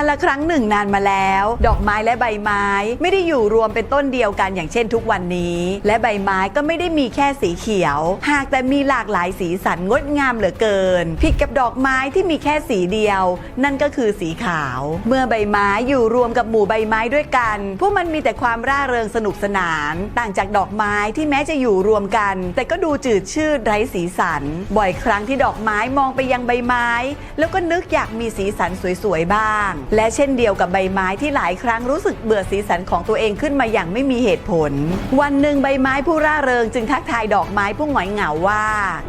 การละครั้งหนึ่งนานมาแล้ว ดอกไม้และใบไม้ ไม่ได้อยู่รวมเป็นต้นเดียวกันอย่างเช่นทุกวันนี้ และใบไม้ก็ไม่ได้มีแค่สีเขียว หากแต่มีหลากหลายสีสันงดงามเหลือเกิน ผิดกับดอกไม้ที่มีแค่สีเดียว นั่นก็คือสีขาว เมื่อใบไม้อยู่รวมกับหมู่ใบไม้ด้วยกัน พวกมันมีแต่ความร่าเริงสนุกสนาน ต่างจากดอกไม้ที่แม้จะอยู่รวมกัน แต่ก็ดูจืดชืดไร้สีสัน บ่อยครั้งที่ดอกไม้มองไปยังใบไม้ แล้วก็นึกอยากมีสีสันสวยๆบ้างและเช่นเดียวกับใบไม้ที่หลายครั้งรู้สึกเบื่อสีสันของตัวเองขึ้นมาอย่างไม่มีเหตุผล วันหนึ่งใบไม้ผู้ร่าเริงจึงทักทายดอกไม้ผู้หงอยเหงาว่า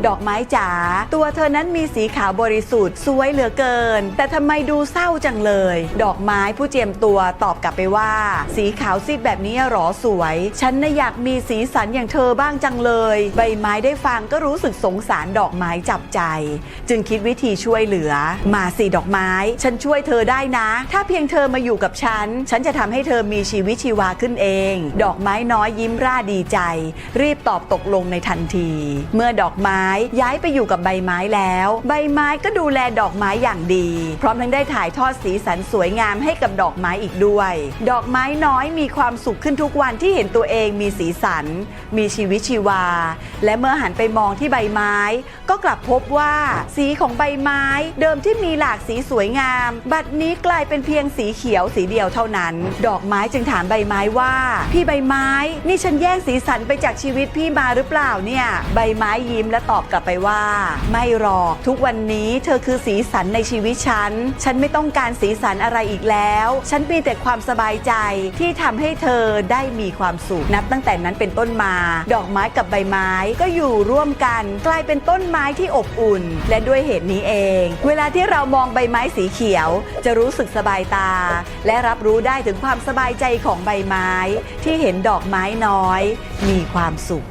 ดอกไม้จ๋าตัวเธอนั้นมีสีขาวบริสุทธิ์สวยเหลือเกิน แต่ทำไมดูเศร้าจังเลย ดอกไม้ผู้เจียมตัวตอบกลับไปว่า สีขาวซีดแบบนี้หรอสวย ฉันน่ะอยากมีสีสันอย่างเธอบ้างจังเลย ใบไม้ได้ฟังก็รู้สึกสงสารดอกไม้จับใจ จึงคิดวิธีช่วยเหลือ มาสิดอกไม้ ฉันช่วยเธอได้นะถ้าเพียงเธอมาอยู่กับฉัน ฉันจะทำให้เธอมีชีวิตชีวาขึ้นเอง ดอกไม้น้อยยิ้มร่าดีใจ รีบตอบตกลงในทันที เมื่อดอกไม้ย้ายไปอยู่กับใบไม้แล้ว ใบไม้ก็ดูแลดอกไม้อย่างดี พร้อมทั้งได้ถ่ายทอดสีสันสวยงามให้กับดอกไม้อีกด้วย ดอกไม้น้อยมีความสุขขึ้นทุกวันที่เห็นตัวเองมีสีสัน มีชีวิตชีวา และเมื่อหันไปมองที่ใบไม้ ก็กลับพบว่า สีของใบไม้ เดิมที่มีหลากสีสวยงาม บัดนี้กลายเป็นเพียงสีเขียวสีเดียวเท่านั้น ดอกไม้จึงถามใบไม้ว่า พี่ใบไม้ นี่ฉันแย่งสีสันไปจากชีวิตพี่มาหรือเปล่าเนี่ย ใบไม้ยิ้มและตอบกลับไปว่า ไม่หรอกทุกวันนี้เธอคือสีสันในชีวิตฉัน ฉันไม่ต้องการสีสันอะไรอีกแล้ว ฉันมีแต่ความสบายใจที่ทำให้เธอได้มีความสุขนับตั้งแต่นั้นเป็นต้นมา ดอกไม้กับใบไม้ก็อยู่ร่วมกัน กลายเป็นต้นไม้ที่อบอุ่น และด้วยเหตุนี้เอง เวลาที่เรามองใบไม้สีเขียว จะรู้สึกสบายตา และรับรู้ได้ถึงความสบายใจของใบไม้ ที่เห็นดอกไม้น้อย มีความสุข